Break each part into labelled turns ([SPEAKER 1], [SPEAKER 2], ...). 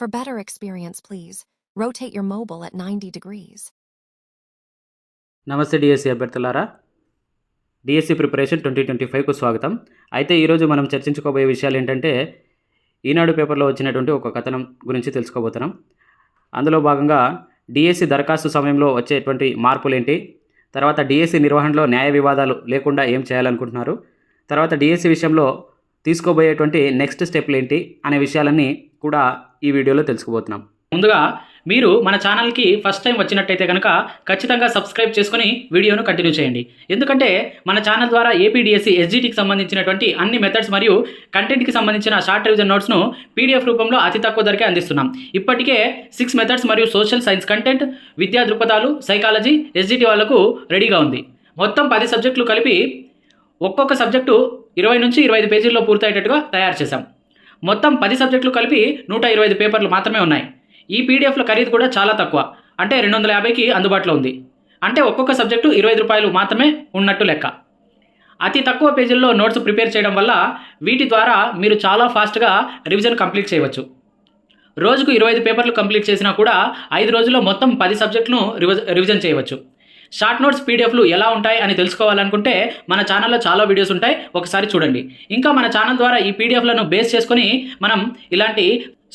[SPEAKER 1] For better experience, please rotate your mobile at 90 degrees.
[SPEAKER 2] నమస్తే DSC అభ్యర్థులారా. DSC preparation twenty twenty ఫైవ్కు స్వాగతం. అయితే ఈరోజు మనం చర్చించుకోబోయే విషయాలు ఏంటంటే ఈనాడు పేపర్లో వచ్చినటువంటి ఒక కథనం గురించి తెలుసుకోబోతున్నాం. అందులో భాగంగా డిఎస్సి దరఖాస్తు సమయంలో వచ్చేటువంటి మార్పులు ఏంటి తర్వాత డిఎస్సి నిర్వహణలో న్యాయ వివాదాలు లేకుండా ఏం చేయాలనుకుంటున్నారు? తర్వాత డిఎస్సి విషయంలో తీసుకోబోయేటువంటి నెక్స్ట్ స్టెప్లు ఏంటి అనే విషయాలన్నీ కూడా ఈ వీడియోలో తెలుసుకోబోతున్నాం.
[SPEAKER 3] ముందుగా మీరు మన ఛానల్కి ఫస్ట్ టైం వచ్చినట్టయితే కనుక ఖచ్చితంగా సబ్స్క్రైబ్ చేసుకుని వీడియోను కంటిన్యూ చేయండి. ఎందుకంటే మన ఛానల్ ద్వారా ఏపీడిఎస్సి ఎస్జిటికి సంబంధించినటువంటి అన్ని మెథడ్స్ మరియు కంటెంట్కి సంబంధించిన షార్ట్ రివిజన్ నోట్స్ను పీడిఎఫ్ రూపంలో అతి తక్కువ ధరకే అందిస్తున్నాం. ఇప్పటికే సిక్స్ మెథడ్స్ మరియు సోషల్ సైన్స్ కంటెంట్ విద్యా దృక్పథాలు సైకాలజీ ఎస్జిటి వాళ్ళకు రెడీగా ఉంది. మొత్తం పది సబ్జెక్టులు కలిపి ఒక్కొక్క సబ్జెక్టు ఇరవై నుంచి ఇరవై ఐదు పేజీల్లో పూర్తయ్యేటట్టుగా తయారు చేశాం. మొత్తం పది సబ్జెక్టులు కలిపి నూట ఇరవై ఐదు పేపర్లు మాత్రమే ఉన్నాయి. ఈ పీడిఎఫ్ల ఖరీదు కూడా చాలా తక్కువ. అంటే రెండు వందల యాభైకి అందుబాటులో ఉంది. అంటే ఒక్కొక్క సబ్జెక్టు ఇరవై ఐదు రూపాయలు మాత్రమే ఉన్నట్టు లెక్క. అతి తక్కువ పేజీల్లో నోట్స్ ప్రిపేర్ చేయడం వల్ల వీటి ద్వారా మీరు చాలా ఫాస్ట్గా రివిజన్ కంప్లీట్ చేయవచ్చు. రోజుకు ఇరవై ఐదు పేపర్లు కంప్లీట్ చేసినా కూడా ఐదు రోజుల్లో మొత్తం పది సబ్జెక్టును రివిజ రివిజన్ చేయవచ్చు. షార్ట్ నోట్స్ పీడిఎఫ్లు ఎలా ఉంటాయి అని తెలుసుకోవాలనుకుంటే మన ఛానల్లో చాలా వీడియోస్ ఉంటాయి. ఒకసారి చూడండి. ఇంకా మన ఛానల్ ద్వారా ఈ పీడిఎఫ్లను బేస్ చేసుకొని మనం ఇలాంటి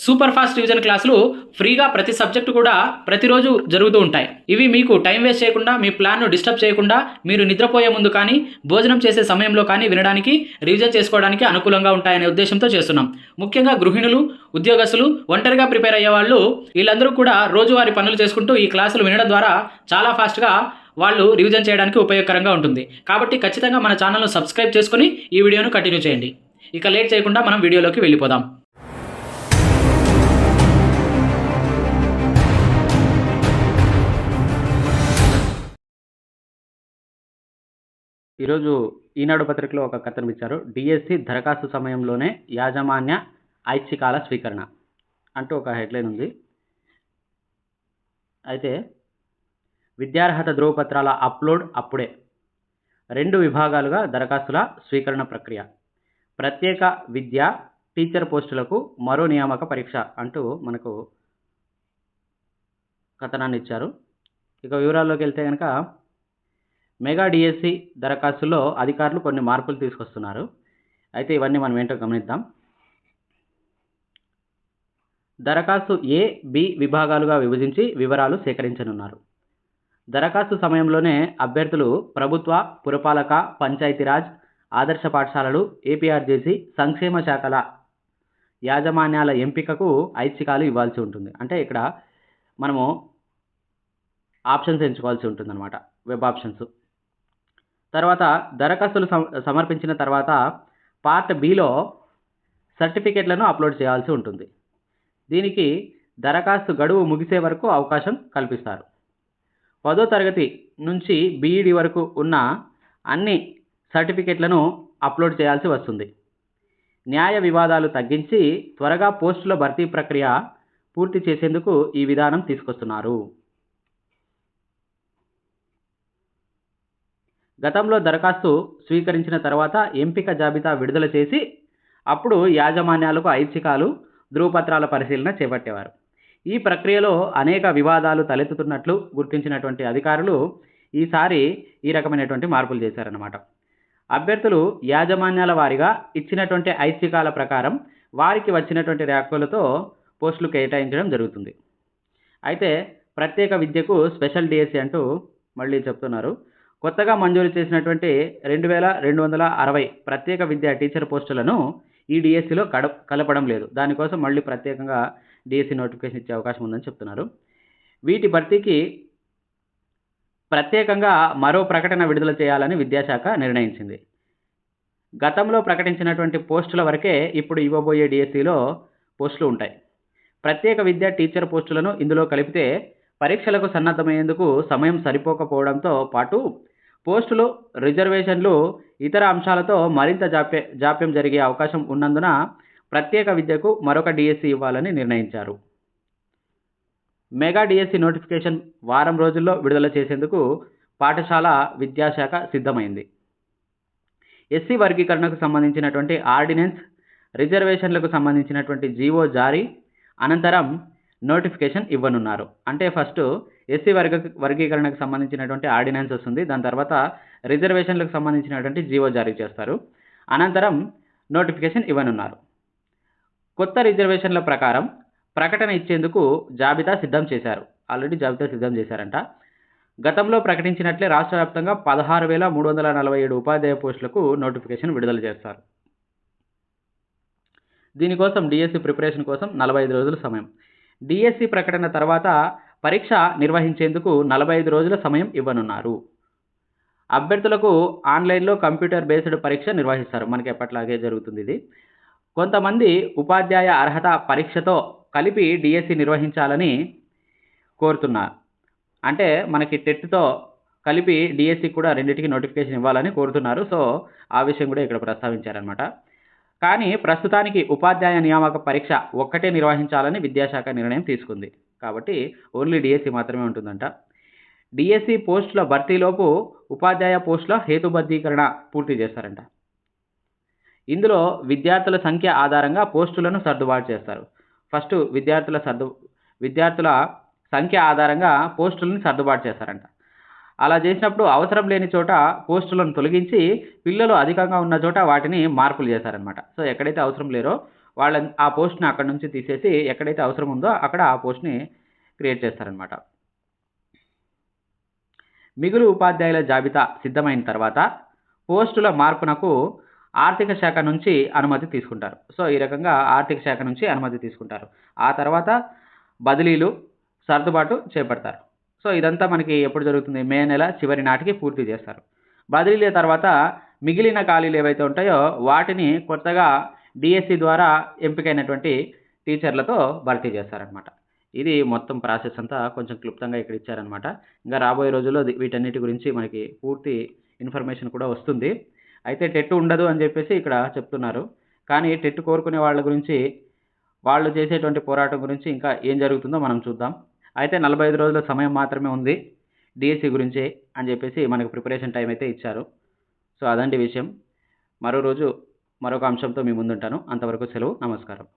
[SPEAKER 3] సూపర్ ఫాస్ట్ రివిజన్ క్లాసులు ఫ్రీగా ప్రతి సబ్జెక్టు కూడా ప్రతిరోజు జరుగుతూ ఉంటాయి. ఇవి మీకు టైం వేస్ట్ చేయకుండా మీ ప్లాన్ను డిస్టర్బ్ చేయకుండా మీరు నిద్రపోయే ముందు కానీ భోజనం చేసే సమయంలో కానీ వినడానికి రివిజన్ చేసుకోవడానికి అనుకూలంగా ఉంటాయనే ఉద్దేశంతో చేస్తున్నాం. ముఖ్యంగా గృహిణులు ఉద్యోగస్తులు ఒంటరిగా ప్రిపేర్ అయ్యే వాళ్ళు వీళ్ళందరూ కూడా రోజువారీ పనులు చేసుకుంటూ ఈ క్లాసులు వినడం ద్వారా చాలా ఫాస్ట్గా వాళ్ళు రివిజన్ చేయడానికి ఉపయోగకరంగా ఉంటుంది. కాబట్టి ఖచ్చితంగా మన ఛానల్ను సబ్స్క్రైబ్ చేసుకొని ఈ వీడియోను కంటిన్యూ చేయండి. ఇక లేట్ చేయకుండా మనం వీడియోలోకి వెళ్ళిపోదాం.
[SPEAKER 2] ఈరోజు ఈనాడు పత్రికలో ఒక కథనం ఇచ్చారు డిఎస్సి దరఖాస్తు సమయంలోనే యాజమాన్య ఐచ్ఛికాల స్వీకరణ అంటూ ఒక హెడ్లైన్ ఉంది. అయితే విద్యార్హత ధృవపత్రాల అప్లోడ్ అప్పుడే. రెండు విభాగాలుగా దరఖాస్తుల స్వీకరణ ప్రక్రియ. ప్రత్యేక విద్య టీచర్ పోస్టులకు మరో నియామక పరీక్ష అంటూ మనకు కథనాన్ని ఇచ్చారు. ఇక వివరాల్లోకి వెళ్తే కనుక మెగా డిఎస్సి దరఖాస్తులో అధికారులు కొన్ని మార్పులు తీసుకొస్తున్నారు. అయితే ఇవన్నీ మనం ఏంటో గమనిద్దాం. దరఖాస్తు ఏ బి విభాగాలుగా విభజించి వివరాలు సేకరించనున్నారు. దరఖాస్తు సమయంలోనే అభ్యర్థులు ప్రభుత్వ పురపాలక పంచాయతీరాజ్ ఆదర్శ పాఠశాలలు ఏపీఆర్జేసి సంక్షేమ శాఖల యాజమాన్యాల ఎంపికకు ఐచ్ఛికాలు ఇవ్వాల్సి ఉంటుంది. అంటే ఇక్కడ మనము ఆప్షన్స్ ఎంచుకోవాల్సి ఉంటుందన్నమాట వెబ్ ఆప్షన్స్. తర్వాత దరఖాస్తులు సమర్పించిన తర్వాత పార్ట్ బిలో సర్టిఫికెట్లను అప్లోడ్ చేయాల్సి ఉంటుంది. దీనికి దరఖాస్తు గడువు ముగిసే వరకు అవకాశం కల్పిస్తారు. పదో తరగతి నుంచి బీఈడి వరకు ఉన్న అన్ని సర్టిఫికెట్లను అప్లోడ్ చేయాల్సి వస్తుంది. న్యాయ వివాదాలు తగ్గించి త్వరగా పోస్టుల భర్తీ ప్రక్రియ పూర్తి చేసేందుకు ఈ విధానం తీసుకొస్తున్నారు. గతంలో దరఖాస్తు స్వీకరించిన తర్వాత ఎంపిక జాబితా విడుదల చేసి అప్పుడు యాజమాన్యాలకు ఐచ్ఛికాలు ధృవపత్రాల పరిశీలన చేపట్టేవారు. ఈ ప్రక్రియలో అనేక వివాదాలు తలెత్తుతున్నట్లు గుర్తించినటువంటి అధికారులు ఈసారి ఈ రకమైనటువంటి మార్పులు చేశారన్నమాట. అభ్యర్థులు యాజమాన్యాల వారిగా ఇచ్చినటువంటి ఐచ్ఛికాల ప్రకారం వారికి వచ్చినటువంటి ర్యాకులతో పోస్టులు కేటాయించడం జరుగుతుంది. అయితే ప్రత్యేక విద్యకు స్పెషల్ డిఎస్సి అంటూ మళ్ళీ చెప్తున్నారు. కొత్తగా మంజూరు చేసినటువంటి రెండు వేల రెండు వందల అరవై ప్రత్యేక విద్యా టీచర్ పోస్టులను ఈ డిఎస్సిలో కడ కలపడం లేదు. దానికోసం మళ్ళీ ప్రత్యేకంగా డిఎస్సి నోటిఫికేషన్ ఇచ్చే అవకాశం ఉందని చెప్తున్నారు. వీటి భర్తీకి ప్రత్యేకంగా మరో ప్రకటన విడుదల చేయాలని విద్యాశాఖ నిర్ణయించింది. గతంలో ప్రకటించినటువంటి పోస్టుల వరకే ఇప్పుడు ఇవ్వబోయే డిఎస్సిలో పోస్టులు ఉంటాయి. ప్రత్యేక విద్యా టీచర్ పోస్టులను ఇందులో కలిపితే పరీక్షలకు సన్నద్ధమయ్యేందుకు సమయం సరిపోకపోవడంతో పాటు పోస్టులు రిజర్వేషన్లు ఇతర అంశాలతో మరింత జాప్య జాప్యం జరిగే అవకాశం ఉన్నందున ప్రత్యేక విద్యకు మరొక డిఎస్సి ఇవ్వాలని నిర్ణయించారు. మెగా డిఎస్సి నోటిఫికేషన్ వారం రోజుల్లో విడుదల చేసేందుకు పాఠశాల విద్యాశాఖ సిద్ధమైంది. ఎస్సీ వర్గీకరణకు సంబంధించినటువంటి ఆర్డినెన్స్ రిజర్వేషన్లకు సంబంధించినటువంటి జీవో జారీ అనంతరం నోటిఫికేషన్ ఇవ్వనున్నారు. అంటే ఫస్ట్ ఎస్సీ వర్గ వర్గీకరణకు సంబంధించినటువంటి ఆర్డినెన్స్ వస్తుంది. దాని తర్వాత రిజర్వేషన్లకు సంబంధించినటువంటి జీవో జారీ చేస్తారు. అనంతరం నోటిఫికేషన్ ఇవ్వనున్నారు. కొత్త రిజర్వేషన్ల ప్రకారం ప్రకటన ఇచ్చేందుకు జాబితా సిద్ధం చేశారు. ఆల్రెడీ జాబితా సిద్ధం చేశారంట. గతంలో ప్రకటించినట్లే రాష్ట్ర వ్యాప్తంగా పదహారు వేల మూడు వందల నలభై ఏడు ఉపాధ్యాయ పోస్టులకు నోటిఫికేషన్ విడుదల చేస్తారు. దీనికోసం డిఎస్సి ప్రిపరేషన్ కోసం నలభై ఐదు రోజుల సమయం. డిఎస్సి ప్రకటన తర్వాత పరీక్ష నిర్వహించేందుకు నలభై ఐదు రోజుల సమయం ఇవ్వనున్నారు. అభ్యర్థులకు ఆన్లైన్లో కంప్యూటర్ బేస్డ్ పరీక్ష నిర్వహిస్తారు. మనకి ఎప్పట్లాగే జరుగుతుంది ఇది. కొంతమంది ఉపాధ్యాయ అర్హత పరీక్షతో కలిపి డిఎస్సి నిర్వహించాలని కోరుతున్నారు. అంటే మనకి టెట్తో కలిపి డిఎస్సి కూడా రెండింటికి నోటిఫికేషన్ ఇవ్వాలని కోరుతున్నారు. సో ఆ విషయం కూడా ఇక్కడ ప్రస్తావించారనమాట కానీ ప్రస్తుతానికి ఉపాధ్యాయ నియామక పరీక్ష ఒక్కటే నిర్వహించాలని విద్యాశాఖ నిర్ణయం తీసుకుంది. కాబట్టి ఓన్లీ డిఎస్సి మాత్రమే ఉంటుందంట. డిఎస్సి పోస్టుల భర్తీలోపు ఉపాధ్యాయ పోస్టుల హేతుబద్ధీకరణ పూర్తి చేస్తారంట. ఇందులో విద్యార్థుల సంఖ్య ఆధారంగా పోస్టులను సర్దుబాటు చేస్తారు. ఫస్ట్ విద్యార్థుల సర్దు విద్యార్థుల సంఖ్య ఆధారంగా పోస్టులను సర్దుబాటు చేస్తారంట. అలా చేసినప్పుడు అవసరం లేని చోట పోస్టులను తొలగించి పిల్లలు అధికంగా ఉన్న చోట వాటిని మార్పులు చేశారనమాట సో ఎక్కడైతే అవసరం లేరో వాళ్ళ ఆ పోస్ట్ని అక్కడ నుంచి తీసేసి ఎక్కడైతే అవసరం ఉందో అక్కడ ఆ పోస్ట్ని క్రియేట్ చేస్తారనమాట మిగులు ఉపాధ్యాయుల జాబితా సిద్ధమైన తర్వాత పోస్టుల మార్పునకు ఆర్థిక శాఖ నుంచి అనుమతి తీసుకుంటారు. సో ఈ రకంగా ఆర్థిక శాఖ నుంచి అనుమతి తీసుకుంటారు. ఆ తర్వాత బదిలీలు సర్దుబాటు చేపడతారు. సో ఇదంతా మనకి ఎప్పుడు జరుగుతుంది? మే నెల చివరి నాటికి పూర్తి చేస్తారు. బదిలీల తర్వాత మిగిలిన ఖాళీలు ఏవైతే ఉంటాయో వాటిని కొత్తగా డిఎస్సి ద్వారా ఎంపికైనటువంటి టీచర్లతో భర్తీ చేస్తారనమాట ఇది మొత్తం ప్రాసెస్ అంతా కొంచెం క్లుప్తంగా ఇక్కడ ఇచ్చారనమాట ఇంకా రాబోయే రోజుల్లో వీటన్నిటి గురించి మనకి పూర్తి ఇన్ఫర్మేషన్ కూడా వస్తుంది. అయితే టెట్ ఉండదు అని చెప్పేసి ఇక్కడ చెప్తున్నారు. కానీ టెట్ కోరుకునే వాళ్ళ గురించి వాళ్ళు చేసేటువంటి పోరాటం గురించి ఇంకా ఏం జరుగుతుందో మనం చూద్దాం. అయితే నలభై ఐదు రోజుల సమయం మాత్రమే ఉంది డిఎస్సి గురించి అని చెప్పేసి మనకు ప్రిపరేషన్ టైం అయితే ఇచ్చారు. సో అదండి విషయం. మరో రోజు మరొక అంశంతో మీ ముందుంటాను. అంతవరకు సెలవు. నమస్కారం.